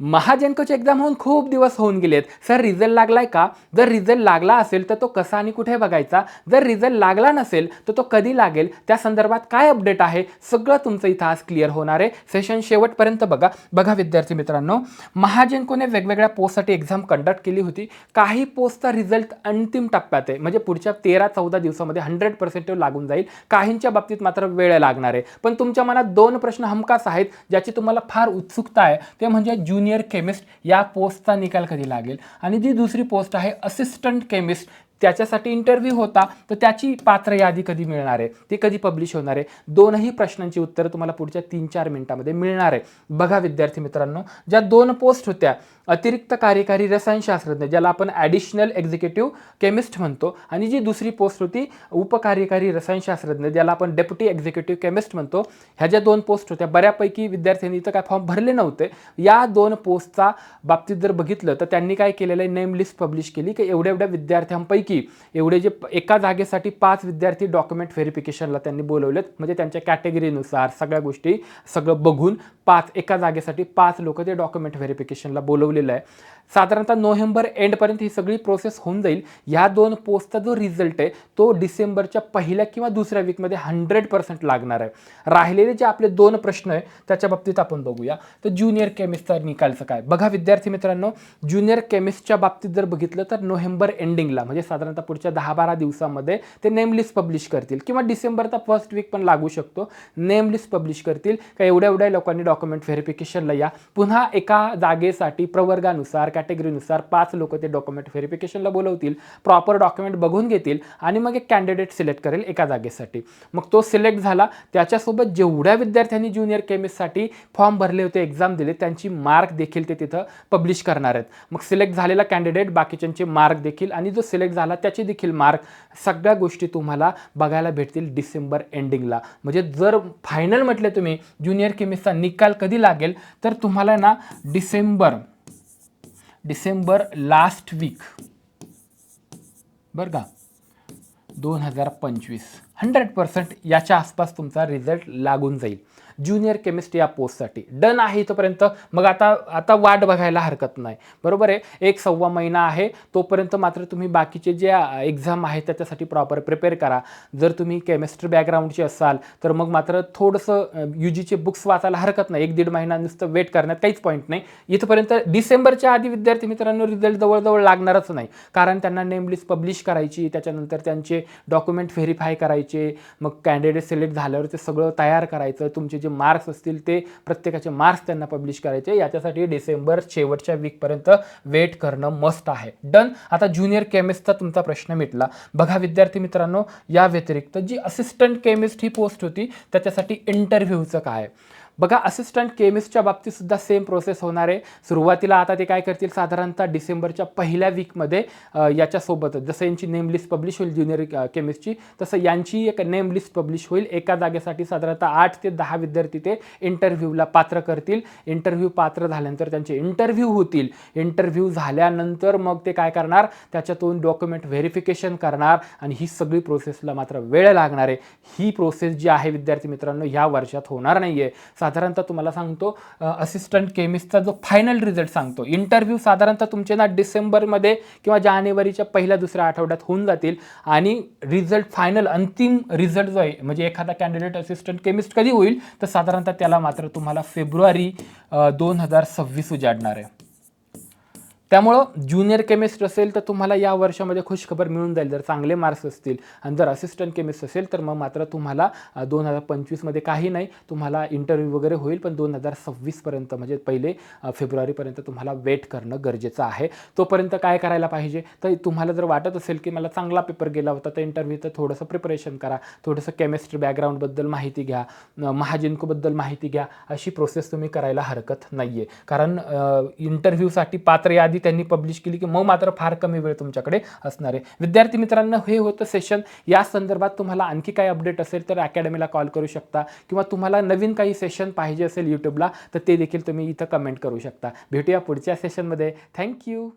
महाजनकोची exam होऊन खूप दिवस होऊन गेलेत. सर रिझल्ट लागलाय का? जर रिझल्ट लागला असेल तर तो कसा आणि कुठे बघायचा? जर रिझल्ट लागला नसेल तर तो कधी लागेल? त्या संदर्भात काय अपडेट आहे? सगळं तुमचं इथं आज क्लिअर होणार आहे. सेशन शेवटपर्यंत बघा. बघा विद्यार्थी मित्रांनो महाजनकोने वेगवेगळ्या पोस्टसाठी एक्झाम कंडक्ट केली होती. काही पोस्टचा रिझल्ट अंतिम टप्प्यात आहे. म्हणजे पुढच्या तेरा चौदा दिवसामध्ये हंड्रेड पर्सेंट लागून जाईल. काहींच्या बाबतीत मात्र वेळ लागणार आहे. पण तुमच्या मनात दोन प्रश्न हमखास आहेत ज्याची तुम्हाला फार उत्सुकता आहे. ते म्हणजे ज्युनियर केमिस्ट या पोस्टचा निकाल कधी लागेल? आणि जी दुसरी पोस्ट आहे असिस्टंट केमिस्ट त्याच्यासाठी इंटरव्ह्यू होता तर त्याची पात्र यादी कधी मिळणार आहे? ती कधी पब्लिश होणार आहे? दोनही प्रश्नांची उत्तरं तुम्हाला पुढच्या तीन चार मिनिटामध्ये मिळणार आहे. बघा विद्यार्थी मित्रांनो ज्या दोन पोस्ट होत्या अतिरिक्त कार्यकारी रसायनशास्त्रज्ञ ज्याला आपण ॲडिशनल एक्झिक्युटिव्ह केमिस्ट म्हणतो आणि जी दुसरी पोस्ट होती उपकार्यकारी रसायनशास्त्रज्ञ ज्याला आपण डेप्युटी एक्झिक्युटिव्ह केमिस्ट म्हणतो ह्या ज्या दोन पोस्ट होत्या बऱ्यापैकी विद्यार्थ्यांनी इथं काय फॉर्म भरले नव्हते. या दोन पोस्टचा बाबतीत जर बघितलं तर त्यांनी काय केलेलं आहे? नेम लिस्ट पब्लिश केली की एवढ्या एवढ्या विद्यार्थ्यांपैकी की एवढे जे एका जागेसाठी पाच विद्यार्थी डॉक्युमेंट व्हेरिफिकेशनला त्यांनी बोलवलेत. म्हणजे त्यांच्या कॅटेगरीनुसार सगळ्या गोष्टी सगळं बघून पाच एका जागेसाठी पाच लोक ते डॉक्युमेंट व्हेरिफिकेशनला बोलवलेलं आहे. साधारणतः नोव्हेंबर एंडपर्यंत ही सगळी प्रोसेस होऊन जाईल. ह्या दोन पोस्टचा जो रिझल्ट आहे तो डिसेंबरच्या पहिल्या किंवा दुसऱ्या वीकमध्ये हंड्रेड पर्सेंट लागणार आहे. राहिलेले जे आपले दोन प्रश्न आहे त्याच्या बाबतीत आपण बघूया. तर ज्युनियर केमिस्टचा निकालचं काय? बघा विद्यार्थी मित्रांनो ज्युनियर केमिस्टच्या बाबतीत जर बघितलं तर नोव्हेंबर एंडिंगला म्हणजे साधारणतः पुढच्या दहा बारा दिवसामध्ये ते नेम लिस्ट पब्लिश करतील. किंवा डिसेंबरचा फर्स्ट वीक पण लागू शकतो. नेम लिस्ट पब्लिश करतील. का एवढ्या एवढ्या लोकांनी डॉक्युमेंट व्हेरिफिकेशनला या. पुन्हा एका जागेसाठी प्रवर्गानुसार कॅटेगरीनुसार पाच लोक ते डॉक्युमेंट व्हेरिफिकेशनला बोलवतील. प्रॉपर डॉक्युमेंट बघून घेतील आणि मग एक कॅन्डिडेट सिलेक्ट करेल एका जागेसाठी. मग तो सिलेक्ट झाला. त्याच्यासोबत जेवढ्या विद्यार्थ्यांनी ज्युनियर केमिस्टसाठी फॉर्म भरले होते एक्झाम दिले त्यांची मार्क देखील ते तिथं पब्लिश करणार आहेत. मग सिलेक्ट झालेला कॅन्डिडेट बाकीच्यांचे मार्क देखील आणि जो सिलेक्ट झाला त्याचे देखील मार्क सगळ्या गोष्टी तुम्हाला बघायला भेटतील डिसेंबर एंडिंगला म्हणजे जर फायनल म्हटले तुम्ही ज्युनियर केमिस्टचा निकाल कधी लागेल तर तुम्हाला ना डिसेंबर डिसेंबर लास्ट वीक बरं का? दोन हजार पंचवीस हंड्रेड पर्सेंट याच्या आसपास तुमचा रिझल्ट लागून जाईल. ज्युनियर केमिस्ट्री या पोस्टसाठी. डन आहे इथंपर्यंत. मग आता आता वाट बघायला हरकत नाही. बरोबर आहे? एक सव्वा महिना आहे. तोपर्यंत मात्र तुम्ही बाकीचे जे एक्झाम आहेत त्याच्यासाठी प्रॉपर प्रिपेअर करा. जर तुम्ही केमिस्ट्री बॅकग्राऊंडचे असाल तर मग मात्र थोडंसं यू जीचे बुक्स वाचायला हरकत नाही. एक दीड महिना नुसतं वेट करण्यात काहीच पॉईंट नाही. इथंपर्यंत डिसेंबरच्या आधी विद्यार्थी मित्रांनो रिझल्ट जवळजवळ लागणारच नाही. कारण त्यांना नेम लिस्ट पब्लिश करायची त्याच्यानंतर त्यांचे डॉक्युमेंट व्हेरीफाय करायचे मग कॅन्डिडेट सिलेक्ट झाल्यावर ते सगळं तयार करायचं तुमचे जे मार्क्स असतील ते प्रत्येकाचे मार्क्स त्यांना पब्लिश करायचे. याच्यासाठी डिसेंबर शेवटच्या वीकपर्यंत वेट करणं मस्त आहे. डन आता ज्युनियर केमिस्टचा तुमचा प्रश्न मिटला. बघा विद्यार्थी मित्रांनो या व्यतिरिक्त जी असिस्टंट केमिस्ट ही पोस्ट होती त्याच्यासाठी इंटरव्ह्यूचं काय? आहे? बघा असिस्टंट केमिस्टच्या बाबतीत सुद्धा सेम प्रोसेस होणार आहे. सुरुवातीला आता ते काय करतील? साधारणतः डिसेंबरच्या पहिल्या वीकमध्ये याच्यासोबत जसं यांची नेम लिस्ट पब्लिश होईल ज्युनियर केमिस्टची तसं यांची एक नेम लिस्ट पब्लिश होईल. एका जागेसाठी साधारणतः आठ ते दहा विद्यार्थी ते इंटरव्ह्यूला पात्र करतील. इंटरव्ह्यू पात्र झाल्यानंतर त्यांचे इंटरव्ह्यू होतील. इंटरव्ह्यू झाल्यानंतर मग ते काय करणार? त्याच्यातून डॉक्युमेंट व्हेरिफिकेशन करणार आणि ही सगळी प्रोसेसला मात्र वेळ लागणार आहे. ही प्रोसेस जी आहे विद्यार्थी मित्रांनो ह्या वर्षात होणार नाही आहे साधारणतः तुम्हाला सांगतो असिस्टंट केमिस्टचा जो फायनल रिझल्ट सांगतो. इंटरव्ह्यू साधारणतः तुमचे ना डिसेंबरमध्ये किंवा जानेवारीच्या पहिल्या दुसऱ्या आठवड्यात होऊन जातील. आणि रिझल्ट फायनल अंतिम रिझल्ट जो आहे म्हणजे एखादा कॅन्डिडेट असिस्टंट केमिस्ट कधी होईल तर साधारणतः त्याला मात्र तुम्हाला फेब्रुवारी दोन हजार सव्वीस उजाडणार आहे. त्यामुळं ज्युनियर केमिस्ट असेल तर तुम्हाला या वर्षामध्ये खुशखबर मिळून जाईल. जर चांगले मार्क्स असतील आणि जर असिस्टंट केमिस्ट असेल तर मग मात्र तुम्हाला दोन हजार पंचवीसमध्ये काही नाही. तुम्हाला इंटरव्ह्यू वगैरे होईल पण दोन हजार सव्वीसपर्यंत म्हणजे पहिले फेब्रुवारीपर्यंत तुम्हाला वेट करणं गरजेचं आहे. तोपर्यंत काय करायला पाहिजे? तर तुम्हाला जर वाटत असेल की मला चांगला पेपर गेला होता तर इंटरव्ह्यूचं थोडंसं प्रिपरेशन करा. थोडंसं केमिस्ट्री बॅकग्राऊंडबद्दल माहिती घ्या. अ, महाजिनकोबद्दल माहिती घ्या. अशी प्रोसेस तुम्ही करायला हरकत नाही आहे कारण इंटरव्ह्यूसाठी पात्र यादी यादी त्यांनी पब्लिश केली की मग मात्र फार कमी वेळ तुमच्याकडे असणार आहे. विद्यार्थी मित्रांनो हे होतं सेशन या संदर्भात तुम्हाला आणखी काही अपडेट असेल तर अकॅडमीला कॉल करू शकता किंवा तुम्हाला नवीन काही सेशन पाहिजे असेल यूट्यूबला तर ते देखील तुम्ही इथं कमेंट करू शकता. भेटूया पुढच्या सेशनमध्ये थँक्यू